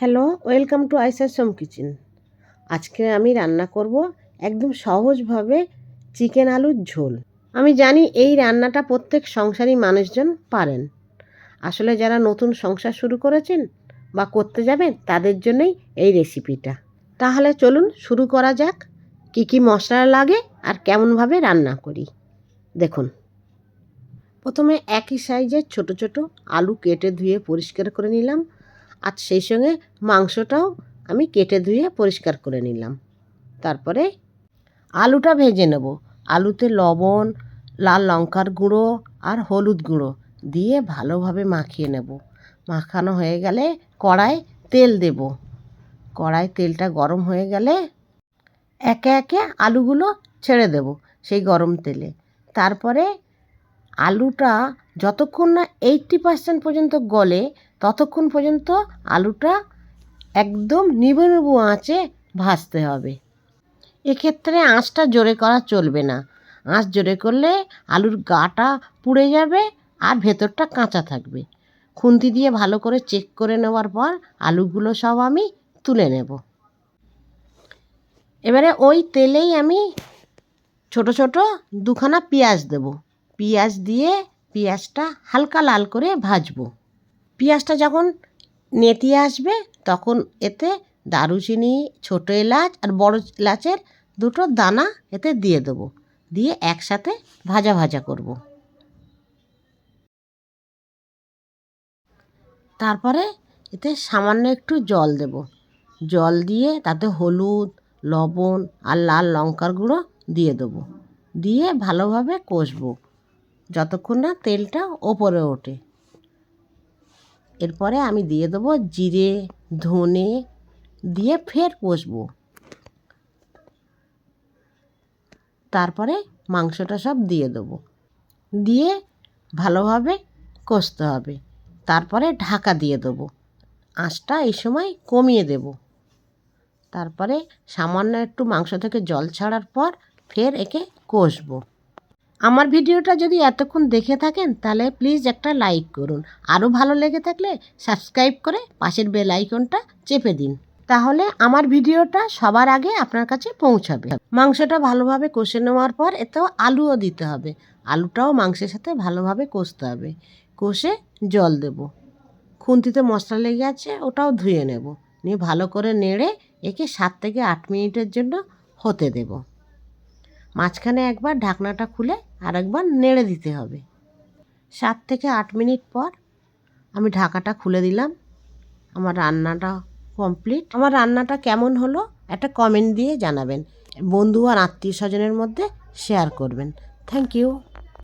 Hello, welcome to আইসার সোম kitchen. আজকে আমি রান্না করব একদম সহজভাবে চিকেন আলুর ঝোল। আমি জানি এই রান্নাটা প্রত্যেক সংসারী মানুষজন পারেন। আসলে যারা নতুন সংসার শুরু করেছেন বা করতে যাবেন, তাদের জন্যই এই রেসিপিটা। তাহলে চলুন শুরু করা যাক, কি কি মশলা লাগে আর কেমনভাবে রান্না করি। দেখুন। প্রথমে একই সাইজের ছোট ছোট আলু কেটে ধুয়ে পরিষ্কার করে নিলাম। আর সেই সঙ্গে মাংসটাও আমি কেটে ধুয়ে পরিষ্কার করে নিলাম। তারপরে আলুটা ভেজে নেব। আলুতে লবণ, লাল লঙ্কার গুঁড়ো আর হলুদ গুঁড়ো দিয়ে ভালোভাবে মাখিয়ে নেব। মাখানো হয়ে গেলে কড়াই তেল দেব। কড়াই তেলটা গরম হয়ে গেলে একে একে আলুগুলো ছেড়ে দেব সেই গরম তেলে। তারপরে আলুটা যতক্ষণ না এইটটি পার্সেন্ট পর্যন্ত গলে ততক্ষণ পর্যন্ত আলুটা একদম নিবু নিবু আঁচে ভাজতে হবে। এক্ষেত্রে আঁচটা জোরে করা চলবে না। আঁচ জোরে করলে আলুর গাটা পুড়ে যাবে আর ভেতরটা কাঁচা থাকবে। খুন্তি দিয়ে ভালো করে চেক করে নেওয়ার পর আলুগুলো সব আমি তুলে নেব। এবারে ওই তেলেই আমি ছোট ছোট দুখানা পেঁয়াজ দেব। পেঁয়াজ দিয়ে পেঁয়াজটা হালকা লাল করে ভাজবো। পেঁয়াজটা যখন নেতিয়ে আসবে, তখন এতে দারুচিনি, ছোটো এলাচ আর বড় এলাচের দুটো দানা এতে দিয়ে দেবো। দিয়ে একসাথে ভাজা ভাজা করব। তারপরে এতে সামান্য একটু জল দেব। জল দিয়ে তাতে হলুদ, লবণ আর লাল লঙ্কার গুঁড়ো দিয়ে দেবো। দিয়ে ভালোভাবে কষবো, যতক্ষণ না তেলটা ওপরে ওঠে। এরপরে আমি দিয়ে দেবো জিরে, ধনে, দিয়ে ফের কষবো। তারপরে মাংসটা সব দিয়ে দেবো। দিয়ে ভালোভাবে কষতে হবে। তারপরে ঢাকা দিয়ে দেবো। আঁচটা এই সময় কমিয়ে দেব। তারপরে সামান্য একটু মাংস থেকে জল ছাড়ার পর ফের একে কষবো। আমার ভিডিওটা যদি এতক্ষণ দেখে থাকেন, তাহলে প্লিজ একটা লাইক করুন। আরও ভালো লেগে থাকলে সাবস্ক্রাইব করে পাশের বেল আইকনটা চেপে দিন। তাহলে আমার ভিডিওটা সবার আগে আপনার কাছে পৌঁছাবে। মাংসটা ভালোভাবে কষে নেওয়ার পর এতেও আলুও দিতে হবে। আলুটাও মাংসের সাথে ভালোভাবে কষতে হবে। কষে জল দেব। খুন্তিতে মশলা লেগে আছে, ওটাও ধুয়ে নেব। নিয়ে ভালো করে নেড়ে একে সাত থেকে আট মিনিটের জন্য হতে দেবো। মাঝখানে একবার ঢাকনাটা খুলে আর একবার নেড়ে দিতে হবে। সাত থেকে আট মিনিট পর আমি ঢাকাটা খুলে দিলাম। আমার রান্নাটা কমপ্লিট। আমার রান্নাটা কেমন হলো একটা কমেন্ট দিয়ে জানাবেন। বন্ধু আর আত্মীয় স্বজনের মধ্যে শেয়ার করবেন। Thank you.